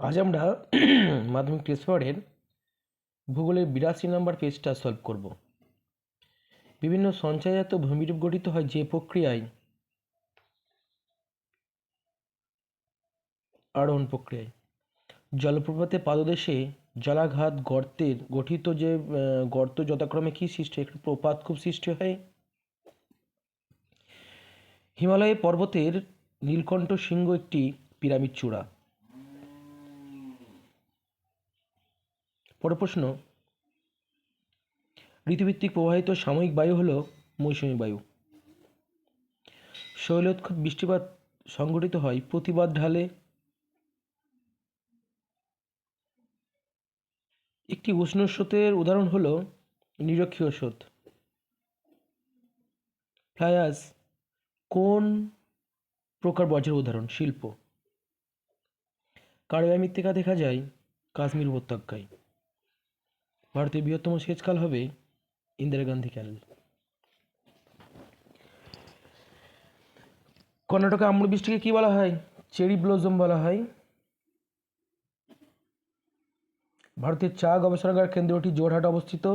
আজ আমরা মাধ্যমিক টেস্ট পেপারের ভূগোলের বিরাশি নম্বর পেজটা সলভ করব। বিভিন্ন সঞ্চয়জাত ভূমিরূপ গঠিত হয় যে প্রক্রিয়ায় আরোহণ প্রক্রিয়ায়। জলপ্রপাতে পাদদেশে জলাঘাত গর্তের গঠিত যে গর্ত যথাক্রমে কী সৃষ্টি? একটি প্রপাত খুব সৃষ্টি হয়। হিমালয় পর্বতের নীলকণ্ঠ শৃঙ্গ একটি পিরামিড চূড়া। পরের প্রশ্ন ঋতুভিত্তিক প্রবাহিত সাময়িক বায়ু হলো মৌসুমী বায়ু। শৈলোৎক্ষত বৃষ্টিপাত সংঘটিত হয় প্রতিবাদ ঢালে একটি উষ্ণ স্রোতের উদাহরণ হলো নিরক্ষীয় স্রোত। ফ্লায়াস কোন প্রকার বজ্রের উদাহরণ? শিল্প। কার্বাই মৃত্তিকা দেখা যায়, কাশ্মীর উপত্যকায়। ভারতের বৃহত্তম সেচখাল হবে ইন্দিরা গান্ধী ক্যানেল কর্ণাটকে আম্র বৃষ্টিকে কি বলা হয়? চেরি ব্লজম বলা হয়। ভারতের চা গবেষণাগার কেন্দ্রটি জোরহাটে অবস্থিত,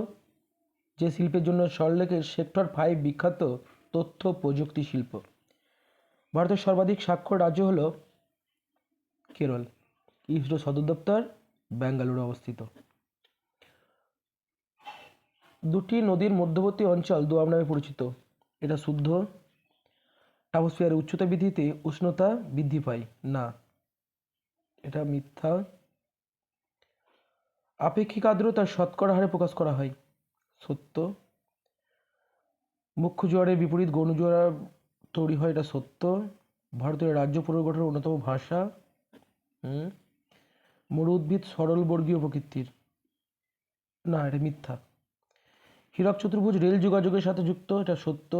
যে শিল্পের জন্য সল্টলেকের সেক্টর ফাইভ বিখ্যাত তথ্য প্রযুক্তি শিল্প। ভারতের সর্বাধিক স্বাক্ষর রাজ্য হল কেরল, ইসরো সদর দপ্তর, ব্যাঙ্গালুরু অবস্থিত। দুটি নদীর মধ্যবর্তী অঞ্চল দোয়াব নামে পরিচিত। এটা শুদ্ধ। ট্রাপোস্ফিয়ারের উচ্চতা বৃদ্ধিতে উষ্ণতা বৃদ্ধি পায়। না। এটা মিথ্যা। আপেক্ষিক আর্দ্রতা শতকরা হারে প্রকাশ করা হয়। সত্য। মুখ্য জোয়ারের বিপরীত গৌণ জোয়ার তৈরি হয়, এটা সত্য। ভারতের রাজ্য পুনর্গঠনের অন্যতম ভাষা। মরু উদ্ভিদ সরল বর্গীয় প্রকৃতির। না, এটা মিথ্যা। হীরক চতুর্ভুজ রেল যোগাযোগের সাথে যুক্ত, এটা সত্য।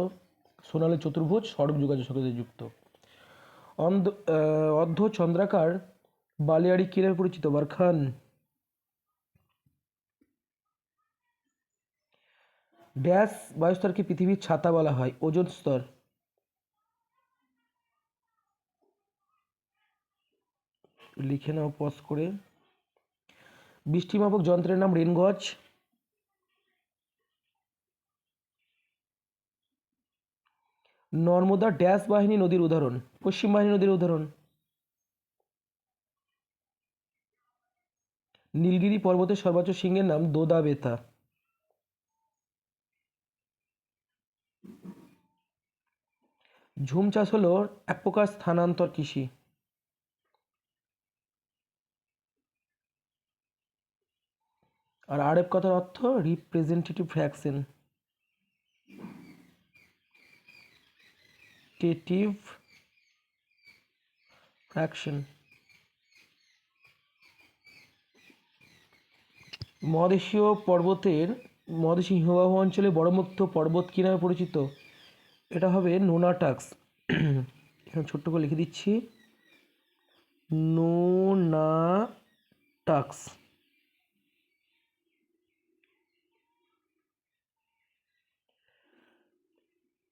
সোনালী চতুর্ভুজ সড়ক যোগাযোগের সাথে যুক্ত। অন্ধ অর্ধ চন্দ্রাকার বালিয়াড়ি কী নামে পরিচিত বারখান। ড্যাশ বায়ুস্তরকে পৃথিবীর ছাতা বলা হয়, ওজোন স্তর। লিখে নাও পজ করে। বৃষ্টিমাপক যন্ত্রের নাম রেনগজ। নর্মদা ড্যাশ বাহিনী নদীর উদাহরণ, পশ্চিম বাহিনী নদীর উদাহরণ। নীলগিরি পর্বতের সর্বোচ্চ সিংহের নাম দোদা বেতা ঝুম চাষ হলো এক প্রকার স্থানান্তর কৃষি। আর আরেক কথার অর্থ রিপ্রেজেন্টেটিভ ফ্র্যাকশন টেটিভ ফ্র্যাকশন মহাদেশীয় পর্বতের মহাদেশীয় হিমবাহ অঞ্চলে বড়মুক্ত পর্বত কী নামে পরিচিত? এটা হবে নোনাটাক্স। এখানে ছোট্ট করে লিখে দিচ্ছি। নোনাটাক্স।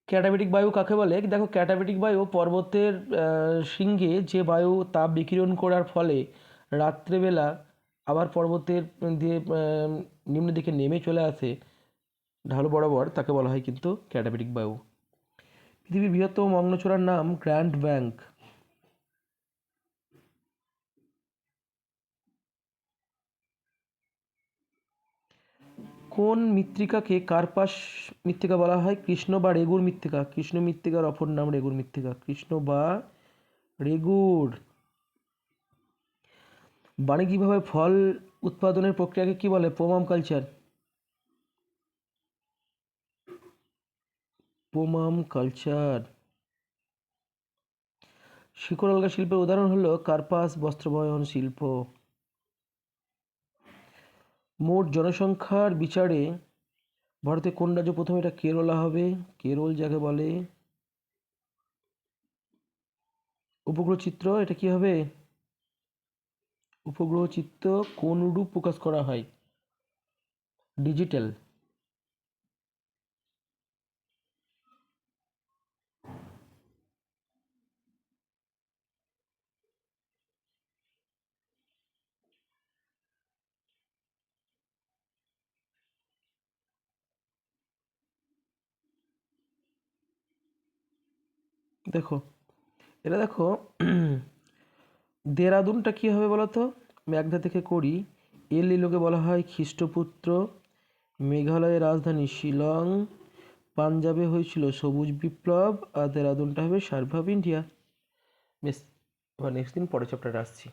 ক্যাটাবেটিক বায়ু কাকে বলে? দেখো, ক্যাটাবেটিক বায়ু পর্বতের শৃঙ্গে যে বায়ু তাপ বিকিরণ করার ফলে রাত্রেবেলা আবার পর্বতের দিয়ে নিম্ন দিকে নেমে চলে আসে। ঢালু বরাবর তাকে বলা হয় কিন্তু ক্যাটাবেটিক বায়ু। পৃথিবীর বৃহত্তম মগ্নচূড়ার নাম গ্র্যান্ড ব্যাংক। কোন মৃত্তিকাকে কার্পাস মৃত্তিকা বলা হয়? কৃষ্ণ বা রেগুর মৃত্তিকা। কৃষ্ণ মৃত্তিকার অপর নাম রেগুর মৃত্তিকা। কৃষ্ণ বা রেগুর। বাণিজ্যিকভাবে ফল উৎপাদনের প্রক্রিয়াকে কি বলে? পোমাম কালচার। পোমাম কালচার। শিকড় শিল্পের উদাহরণ হলো কার্পাস বস্ত্রবয়ন শিল্প। মোট জনসংখ্যার বিচারে ভারতে কোন রাজ্য প্রথমে এটা কেরলা হবে? কেরল যাকে বলে, উপগ্রহ চিত্র, এটা কি হবে? উপগ্রহ চিত্র কোন রূপ প্রকাশ করা হয়? ডিজিটাল। দেখো এটা দেখো, দেরাদুনটা কী হবে বলো তো ম্যাগধা থেকে করি এল লিলোকে বলা হয় খ্রিস্টপুত্র, মেঘালয়ের রাজধানী শিলং, পাঞ্জাবে হয়েছিল সবুজ বিপ্লব, আর দেরাদুনটা হবে সার্ভ অফ ইন্ডিয়া। বেশ, এবার নেক্সট দিন পরের চ্যাপ্টারে আসছি।